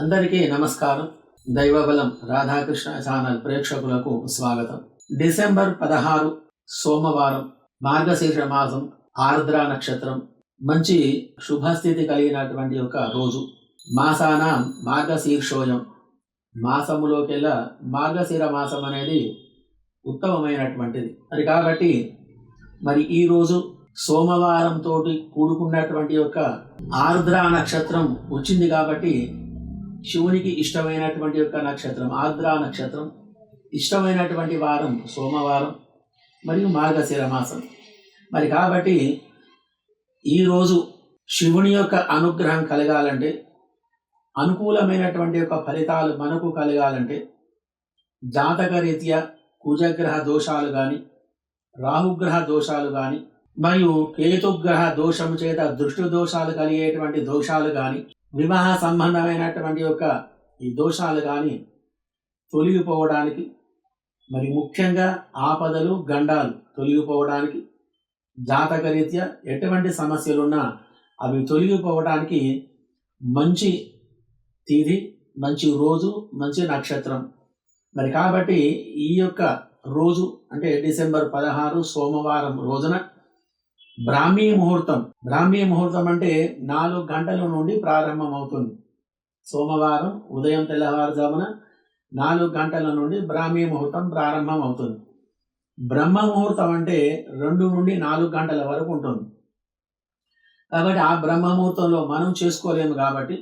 అందరికీ నమస్కారం. దైవబలం రాధాకృష్ణ ఛానల్ ప్రేక్షకులకు స్వాగతం. డిసెంబర్ పదహారు సోమవారం మార్గశీర్ష మాసం ఆర్ద్ర నక్షత్రం. మంచి శుభస్థితి కలిగినటువంటి ఒక రోజు. మాసానాం మార్గశీర్షోయం. మాసములోకెల్లా మార్గశీర మాసం అనేది ఉత్తమమైనటువంటిది. మరి కాబట్టి మరి ఈ రోజు కూడుకున్నటువంటి యొక్క ఆర్ద్ర నక్షత్రం వచ్చింది కాబట్టి శివునికి ఇష్టమైనటువంటి యొక్క నక్షత్రం ఆగ్రా నక్షత్రం ఇష్టమైనటువంటి వారం సోమవారం మరియు మార్గశిర మాసం. మరి కాబట్టి ఈరోజు శివుని యొక్క అనుగ్రహం కలగాలంటే అనుకూలమైనటువంటి యొక్క ఫలితాలు మనకు కలగాలంటే జాతక రీత్యా కుజగ్రహ దోషాలు కానీ రాహుగ్రహ దోషాలు కానీ మరియు కేతుగ్రహ దోషము చేత దృష్టి దోషాలు కలిగేటువంటి దోషాలు కానీ వివాహ సంబంధమైనటువంటి యొక్క ఈ దోషాలు కానీ తొలగిపోవడానికి మరి ముఖ్యంగా ఆపదలు గండాలు తొలగిపోవడానికి జాతకరీత్యా ఎటువంటి సమస్యలున్నా అవి తొలగిపోవడానికి మంచి తిథి మంచి రోజు మంచి నక్షత్రం. మరి కాబట్టి ఈ యొక్క రోజు అంటే డిసెంబర్ పదహారు సోమవారం రోజున బ్రాహ్మీ ముహూర్తం. బ్రాహ్మీ ముహూర్తం అంటే నాలుగు గంటల నుండి ప్రారంభం అవుతుంది సోమవారం ఉదయం తెల్లవారుజామున నాలుగు గంటల నుండి బ్రాహ్మీ ముహూర్తం ప్రారంభం అవుతుంది బ్రహ్మ ముహూర్తం అంటే రెండు నుండి నాలుగు గంటల వరకు ఉంటుంది. కాబట్టి ఆ బ్రహ్మ ముహూర్తంలో మనం చేసుకోలేము కాబట్టి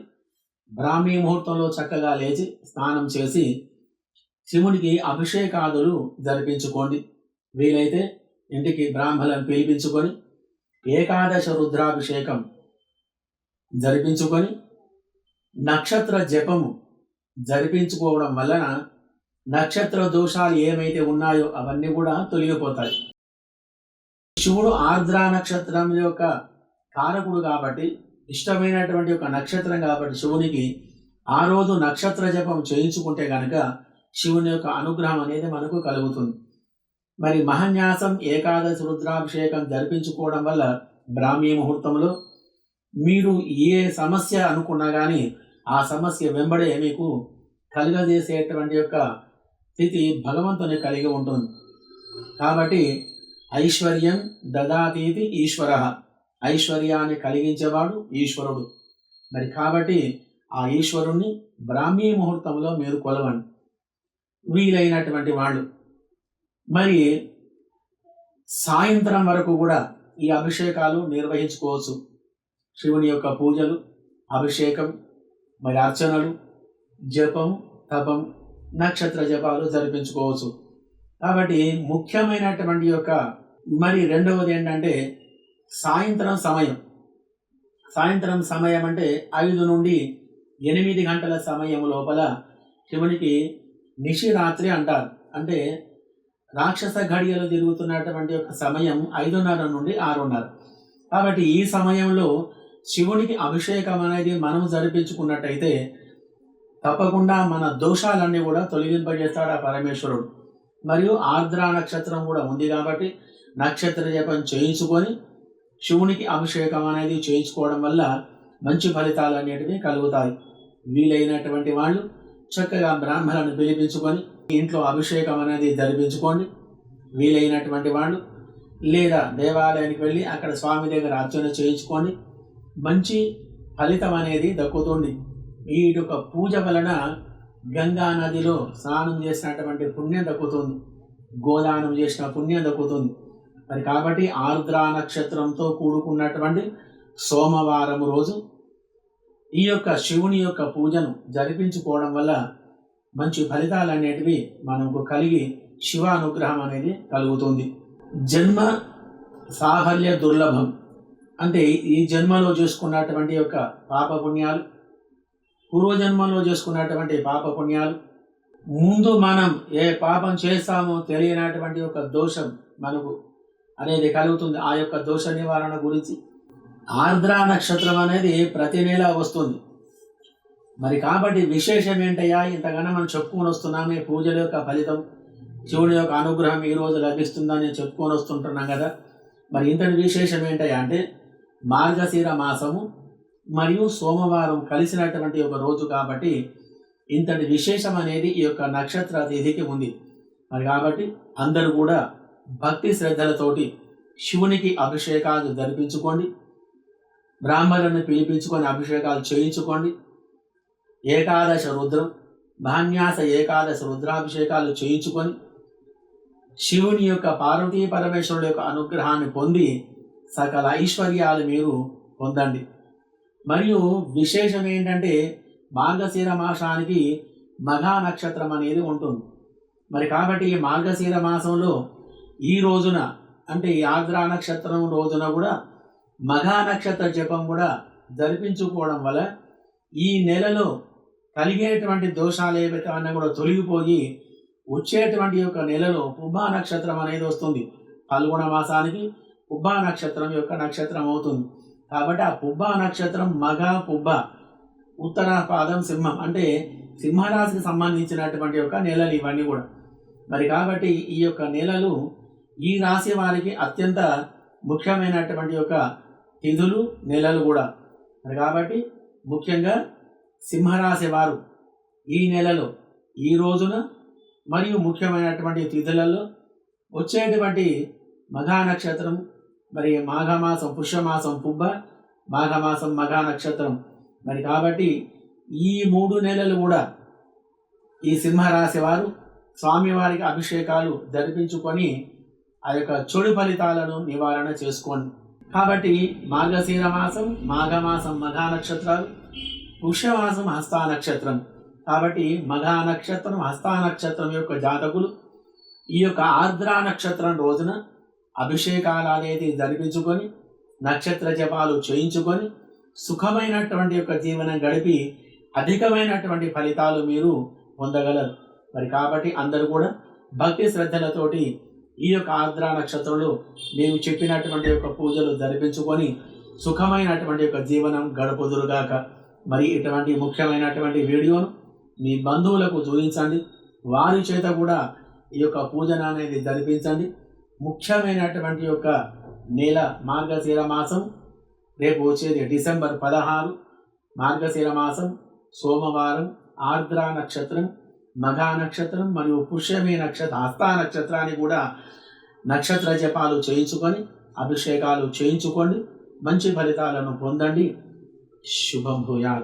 బ్రాహ్మీ ముహూర్తంలో చక్కగా లేచి స్నానం చేసి శివునికి అభిషేకాదులు జరిపించుకోండి. వీలైతే ఇంటికి బ్రాహ్మలను పిలిపించుకొని ఏకాదశ రుద్రాభిషేకం జరిపించుకొని నక్షత్ర జపము జరిపించుకోవడం వలన నక్షత్ర దోషాలు ఏమైతే ఉన్నాయో అవన్నీ కూడా తొలగిపోతాయి. శివుడు ఆర్ద్ర నక్షత్రం యొక్క కారకుడు కాబట్టి ఇష్టమైనటువంటి ఒక నక్షత్రం కాబట్టి శివునికి ఆ రోజు నక్షత్ర జపం చేయించుకుంటే కనుక శివుని యొక్క అనుగ్రహం అనేది మనకు కలుగుతుంది. మరి మహన్యాసం ఏకాదశి రుద్రాభిషేకం జరిపించుకోవడం వల్ల బ్రాహ్మీ ముహూర్తంలో మీరు ఏ సమస్య అనుకున్నా కానీ ఆ సమస్య వెంబడే మీకు కలుగజేసేటువంటి యొక్క స్థితి భగవంతుని కలిగి ఉంటుంది. కాబట్టి ఐశ్వర్యం దదాతీతి ఈశ్వర. ఐశ్వర్యాన్ని కలిగించేవాడు ఈశ్వరుడు. మరి కాబట్టి ఆ ఈశ్వరుణ్ణి బ్రాహ్మీ ముహూర్తంలో మీరు కొలవండి. వీలైనటువంటి వాళ్ళు. మరి సాయంత్రం వరకు కూడా ఈ అభిషేకాలు నిర్వహించుకోవచ్చు. శివుని యొక్క పూజలు అభిషేకం మరి అర్చనలు జపం తపం నక్షత్ర జపాలు జరిపించుకోవచ్చు. కాబట్టి ముఖ్యమైనటువంటి యొక్క మరి రెండవది ఏంటంటే సాయంత్రం సమయం. సాయంత్రం సమయం అంటే ఐదు నుండి ఎనిమిది గంటల సమయం లోపల శివునికి నిశిరాత్రి అంటారు. అంటే రాక్షస ఘడియలు తిరుగుతున్నటువంటి ఒక సమయం ఐదున్నర నుండి ఆరున్నర. కాబట్టి ఈ సమయంలో శివునికి అభిషేకం అనేది మనం జరిపించుకున్నట్టయితే తప్పకుండా మన దోషాలన్నీ కూడా తొలగింపజేస్తాడు ఆ పరమేశ్వరుడు. మరియు ఆర్ద్ర నక్షత్రం కూడా ఉంది కాబట్టి నక్షత్ర జపం చేయించుకొని శివునికి అభిషేకం అనేది చేయించుకోవడం వల్ల మంచి ఫలితాలు అనేటివి కలుగుతాయి. వీలైనటువంటి వాళ్ళు చక్కగా బ్రాహ్మణులను పిలిపించుకొని ఇంట్లో అభిషేకం అనేది జరిపించుకోండి. వీలైనటువంటి వాళ్ళు లేదా దేవాలయానికి వెళ్ళి అక్కడ స్వామి దగ్గర అర్చన చేయించుకొని మంచి ఫలితం అనేది దక్కుతుంది. ఈ యొక్క పూజ వలన గంగా నదిలో స్నానం చేసినటువంటి పుణ్యం దక్కుతుంది. గోదానం చేసిన పుణ్యం దక్కుతుంది. మరి కాబట్టి ఆర్ద్రా నక్షత్రంతో కూడుకున్నటువంటి సోమవారం రోజు ఈ యొక్క శివుని యొక్క పూజను జరిపించుకోవడం వల్ల మంచి ఫలితాలు అనేటివి మనకు కలిగి శివ అనుగ్రహం అనేది కలుగుతుంది. జన్మ సాఫల్య దుర్లభం. అంటే ఈ జన్మలో చేసుకున్నటువంటి యొక్క పాప పుణ్యాలు పూర్వజన్మలో చేసుకున్నటువంటి పాప పుణ్యాలు ముందు మనం ఏ పాపం చేస్తామో తెలియనటువంటి ఒక దోషం మనకు అనేది కలుగుతుంది. ఆ యొక్క దోష నివారణ గురించి ఆర్ద్ర నక్షత్రం అనేది ప్రతి నెల వస్తుంది. మరి కాబట్టి విశేషం ఏంటయ్యా? ఇంతగానో మనం చెప్పుకొని వస్తున్నామే పూజల యొక్క ఫలితం శివుడి యొక్క అనుగ్రహం ఈ రోజు లభిస్తుందని చెప్పుకొని వస్తుంటున్నాం కదా. మరి ఇంతటి విశేషం ఏంటయ్యా అంటే మార్గశీర మాసము మరియు సోమవారం కలిసినటువంటి ఒక రోజు కాబట్టి ఇంతటి విశేషం అనేది ఈ యొక్క నక్షత్ర తిథికి ఉంది. మరి కాబట్టి అందరూ కూడా భక్తి శ్రద్ధలతోటి శివునికి అభిషేకాలు జరిపించుకోండి. బ్రాహ్మణులను పిలిపించుకొని అభిషేకాలు చేయించుకోండి. ఏకాదశ రుద్రం ధాన్యాస ఏకాదశ రుద్రాభిషేకాలు చేయించుకొని శివుని యొక్క పార్వతీ పరమేశ్వరుడు యొక్క అనుగ్రహాన్ని పొంది సకల ఐశ్వర్యాలు మీరు పొందండి. మరియు విశేషం ఏంటంటే మార్గశీర మాసానికి మఘా నక్షత్రం అనేది ఉంటుంది. మరి కాబట్టి ఈ మార్గశీర మాసంలో ఈ రోజున అంటే ఈ ఆర్ద్రా నక్షత్రం రోజున కూడా మఘా నక్షత్ర జపం కూడా జరిపించుకోవడం వల్ల ఈ నెలలో కలిగేటువంటి దోషాలు ఏవైతే అన్నా కూడా తొలగిపోయి వచ్చేటువంటి యొక్క నెలలో పుబ్బా నక్షత్రం అనేది వస్తుంది. పాల్గొన మాసానికి పుబ్బా నక్షత్రం యొక్క నక్షత్రం అవుతుంది. కాబట్టి ఆ పుబ్బా నక్షత్రం మగ పుబ్బ ఉత్తర పాదం సింహం అంటే సింహరాశికి సంబంధించినటువంటి యొక్క నెలలు ఇవన్నీ కూడా. మరి కాబట్టి ఈ యొక్క నెలలు ఈ రాశి వారికి అత్యంత ముఖ్యమైనటువంటి యొక్క తిథులు నెలలు కూడా. మరి కాబట్టి ముఖ్యంగా సింహరాశి వారు ఈ నెలలో ఈ రోజున మరియు ముఖ్యమైనటువంటి తిథులలో వచ్చేటువంటి మఘా నక్షత్రం మరి మాఘమాసం పుష్యమాసం పుబ్బ మాఘమాసం మఘా నక్షత్రం. మరి కాబట్టి ఈ మూడు నెలలు కూడా ఈ సింహరాశి వారు స్వామివారికి అభిషేకాలు జరిపించుకొని ఆ యొక్క చెడు ఫలితాలను నివారణ చేసుకోండి కాబట్టి మాఘశీర మాసం మాఘమాసం మఘా నక్షత్రాలు పుష్యమాసం హస్తా నక్షత్రం. కాబట్టి మఘా నక్షత్రం హస్తా నక్షత్రం యొక్క జాతకులు ఈ యొక్క ఆర్ద్రా నక్షత్రం రోజున అభిషేకాలు అనేది జరిపించుకొని నక్షత్ర జపాలు చేయించుకొని సుఖమైనటువంటి యొక్క జీవనం గడిపి అధికమైనటువంటి ఫలితాలు మీరు పొందగలరు. మరి కాబట్టి అందరూ కూడా భక్తి శ్రద్ధలతోటి ఈ యొక్క ఆర్ద్రా నక్షత్రంలో మేము చెప్పినటువంటి యొక్క పూజలు జరిపించుకొని సుఖమైనటువంటి యొక్క జీవనం గడపదురుగాక. మరి ఇటువంటి ముఖ్యమైనటువంటి వీడియోను మీ బంధువులకు చూపించండి. వారి చేత కూడా ఈ యొక్క పూజన అనేది జరిపించండి. ముఖ్యమైనటువంటి యొక్క నెల మార్గశీర మాసం రేపు వచ్చేది డిసెంబర్ పదహారు మార్గశీర మాసం సోమవారం ఆర్ద్ర నక్షత్రం మఘా నక్షత్రం మరియు పుష్యమి నక్షత్ర హస్తా నక్షత్రాన్ని కూడా నక్షత్ర జపాలు చేయించుకొని అభిషేకాలు చేయించుకోండి. మంచి ఫలితాలను పొందండి. 修斑不够亚